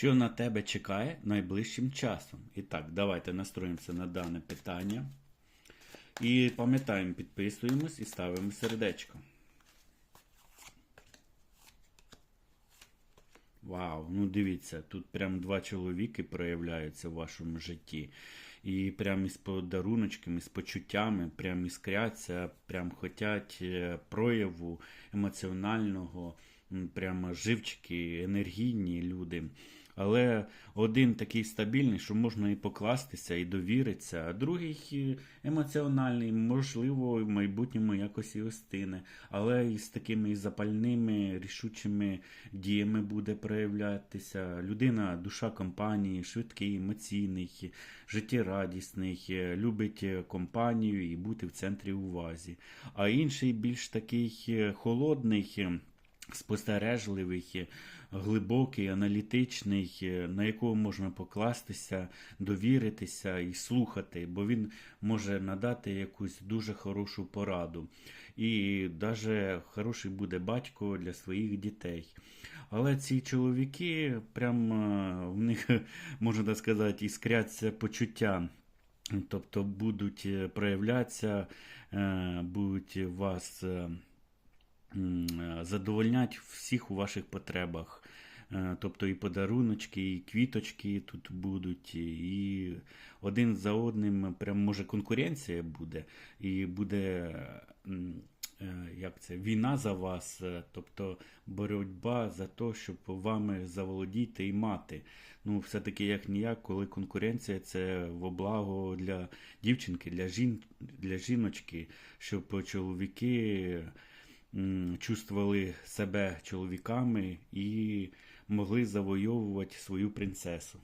Що на тебе чекає найближчим часом? І так, давайте настроїмося на дане питання. І пам'ятаємо, підписуємось і ставимо сердечко. Вау, ну дивіться, тут прям два чоловіки проявляються в вашому житті. І прям із подаруночками, з почуттями, прям іскряться, прям хотять е, прояву емоціонального, прямо живчики, енергійні люди. Але один такий стабільний, що можна і покластися, і довіритися, а другий е, емоціональний, можливо, в майбутньому якось і остине, але з такими запальними, рішучими діями буде проявлятися. Людина, душа компанії, швидкий, емоційний, життєрадісний, е, любить е, компанію і бути в центрі уваги. А інший більш такий холодний. Спостережливий, глибокий, аналітичний, на якого можна покластися, довіритися і слухати, бо він може надати якусь дуже хорошу пораду. І навіть хороший буде батько для своїх дітей. Але ці чоловіки, прям е, в них, можна так сказати, іскряться почуття. Тобто будуть е, проявлятися, е, будуть вас задовольнять всіх у ваших потребах. Е, Тобто і подаруночки, і квіточки тут будуть, і один за одним прям може конкуренція буде, і буде е, як це, війна за вас, е, тобто боротьба за те, щоб вами заволодіти і мати. Ну, все-таки як ніяк, коли конкуренція це во благо для дівчинки, для, жін, для жіночки, щоб чоловіки чувствували себе чоловіками і могли завойовувати свою принцесу.